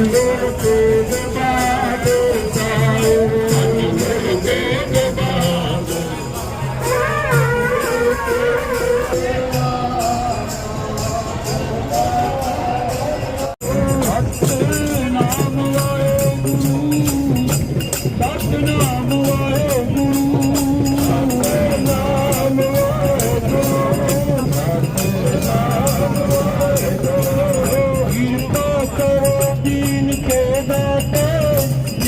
ਧੰਨ ਗੁਰੂ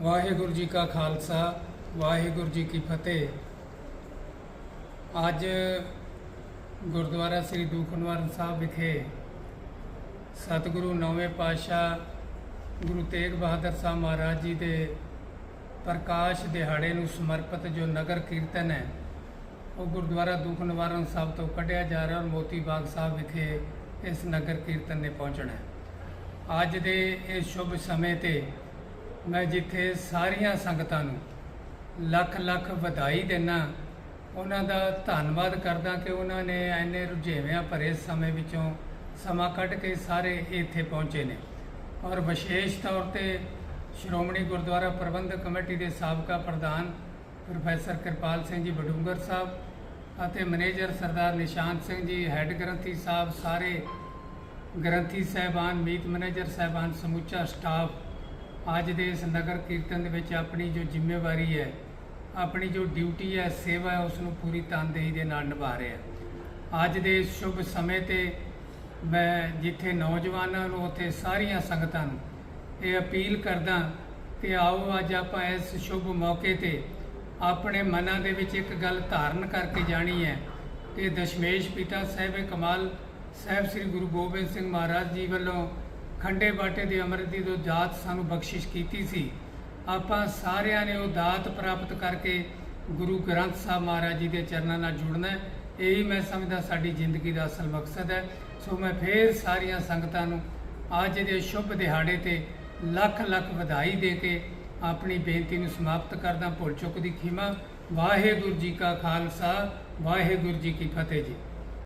ਵਾਹਿਗੁਰੂ ਜੀ ਕਾ ਖਾਲਸਾ, ਵਾਹਿਗੁਰੂ ਜੀ ਕੀ ਫਤਿਹ। ਅੱਜ ਗੁਰਦੁਆਰਾ ਸ੍ਰੀ ਦੂਖਨਿਵਾਰਨ ਸਾਹਿਬ ਵਿਖੇ ਸਤਿਗੁਰੂ ਨੌਵੇਂ ਪਾਤਸ਼ਾਹ ਗੁਰੂ ਤੇਗ ਬਹਾਦਰ ਸਾਹਿਬ ਮਹਾਰਾਜ ਜੀ ਦੇ ਪ੍ਰਕਾਸ਼ ਦਿਹਾੜੇ ਨੂੰ ਸਮਰਪਿਤ ਜੋ ਨਗਰ ਕੀਰਤਨ ਹੈ, ਉਹ ਗੁਰਦੁਆਰਾ ਦੂਖਨਿਵਾਰਨ ਸਾਹਿਬ ਤੋਂ ਕੱਢਿਆ ਜਾ ਰਿਹਾ ਔਰ ਮੋਤੀ ਬਾਗ ਸਾਹਿਬ ਵਿਖੇ ਇਸ ਨਗਰ ਕੀਰਤਨ ਨੇ ਪਹੁੰਚਣਾ ਹੈ। ਅੱਜ ਦੇ ਇਸ ਸ਼ੁਭ ਸਮੇਂ ਤੇ ਮੈਂ ਜਿੱਥੇ ਸਾਰੀਆਂ ਸੰਗਤਾਂ ਨੂੰ ਲੱਖ ਲੱਖ ਵਧਾਈ ਦਿੰਨਾ, ਉਹਨਾਂ ਦਾ ਧੰਨਵਾਦ ਕਰਦਾ ਕਿ ਉਹਨਾਂ ਨੇ ਐਨੇ ਰੁਝੇਵਿਆਂ ਭਰੇ ਸਮੇਂ ਵਿੱਚੋਂ ਸਮਾਂ ਕੱਢ ਕੇ ਸਾਰੇ ਇੱਥੇ ਪਹੁੰਚੇ ਨੇ। ਔਰ ਵਿਸ਼ੇਸ਼ ਤੌਰ ਤੇ ਸ਼੍ਰੋਮਣੀ ਗੁਰਦੁਆਰਾ ਪ੍ਰਬੰਧਕ ਕਮੇਟੀ ਦੇ ਸਾਬਕਾ ਪ੍ਰਧਾਨ ਪ੍ਰੋਫੈਸਰ ਕਿਰਪਾਲ ਸਿੰਘ ਜੀ ਬਡੂੰਗਰ ਸਾਹਿਬ ਅਤੇ ਮੈਨੇਜਰ ਸਰਦਾਰ ਨਿਸ਼ਾਨ ਸਿੰਘ ਜੀ, ਹੈੱਡ ਗ੍ਰੰਥੀ ਸਾਹਿਬ, ਸਾਰੇ ਗ੍ਰੰਥੀ ਸਹਿਬਾਨ, ਮੀਤ ਮੈਨੇਜਰ ਸਹਿਬਾਨ, ਸਮੁੱਚਾ ਸਟਾਫ ਅੱਜ ਦੇ ਇਸ ਨਗਰ ਕੀਰਤਨ ਦੇ ਵਿੱਚ ਆਪਣੀ ਜੋ ਜ਼ਿੰਮੇਵਾਰੀ ਹੈ, ਆਪਣੀ ਜੋ ਡਿਊਟੀ ਹੈ, ਸੇਵਾ ਹੈ, ਉਸ ਨੂੰ ਪੂਰੀ ਤਨਦੇਹੀ ਦੇ ਨਾਲ ਨਿਭਾ ਰਿਹਾ ਆ ਅੱਜ ਦੇ ਇਸ ਸ਼ੁਭ ਸਮੇਂ ਤੇ ਮੈਂ ਜਿੱਥੇ ਨੌਜਵਾਨਾਂ ਨੂੰ, ਉੱਥੇ ਸਾਰੀਆਂ ਸੰਗਤਾਂ ਨੂੰ ਇਹ ਅਪੀਲ ਕਰਦਾ ਕਿ ਆਓ ਅੱਜ ਆਪਾਂ ਇਸ ਸ਼ੁਭ ਮੌਕੇ ਤੇ ਆਪਣੇ ਮਨਾਂ ਦੇ ਵਿੱਚ ਇੱਕ ਗੱਲ ਧਾਰਨ ਕਰਕੇ ਜਾਣੀ ਹੈ ਕਿ ਦਸ਼ਮੇਸ਼ ਪਿਤਾ ਸਾਹਿਬ ਕਮਾਲ ਸਾਹਿਬ ਸ੍ਰੀ ਗੁਰੂ ਗੋਬਿੰਦ ਸਿੰਘ ਮਹਾਰਾਜ ਜੀ ਵੱਲੋਂ ਖੰਡੇ ਬਾਟੇ ਦੀ ਅੰਮ੍ਰਿਤ ਦੀ ਜੋ ਦਾਤ ਸਾਨੂੰ ਬਖਸ਼ਿਸ਼ ਕੀਤੀ ਸੀ, ਆਪਾਂ ਸਾਰਿਆਂ ਨੇ ਉਹ ਦਾਤ ਪ੍ਰਾਪਤ ਕਰਕੇ ਗੁਰੂ ਗ੍ਰੰਥ ਸਾਹਿਬ ਮਹਾਰਾਜ ਜੀ ਦੇ ਚਰਨਾਂ ਨਾਲ ਜੁੜਨਾ ਹੈ। ਇਹੀ ਮੈਂ ਸਮਝਦਾ ਸਾਡੀ ਜ਼ਿੰਦਗੀ ਦਾ ਅਸਲ ਮਕਸਦ ਹੈ। ਸੋ ਮੈਂ ਫੇਰ ਸਾਰੀਆਂ ਸੰਗਤਾਂ ਨੂੰ ਅੱਜ ਦੇ ਸ਼ੁਭ ਦਿਹਾੜੇ ਤੇ ਲੱਖ ਲੱਖ ਵਧਾਈ ਦੇ ਕੇ ਆਪਣੀ ਬੇਨਤੀ ਨੂੰ ਸਮਾਪਤ ਕਰਦਾ ਭੁੱਲ ਚੁੱਕ ਦੀ ਖਿਮਾ। ਵਾਹਿਗੁਰੂ ਜੀ ਕਾ ਖਾਲਸਾ, ਵਾਹਿਗੁਰੂ ਜੀ ਕੀ ਫਤਿਹ ਜੀ।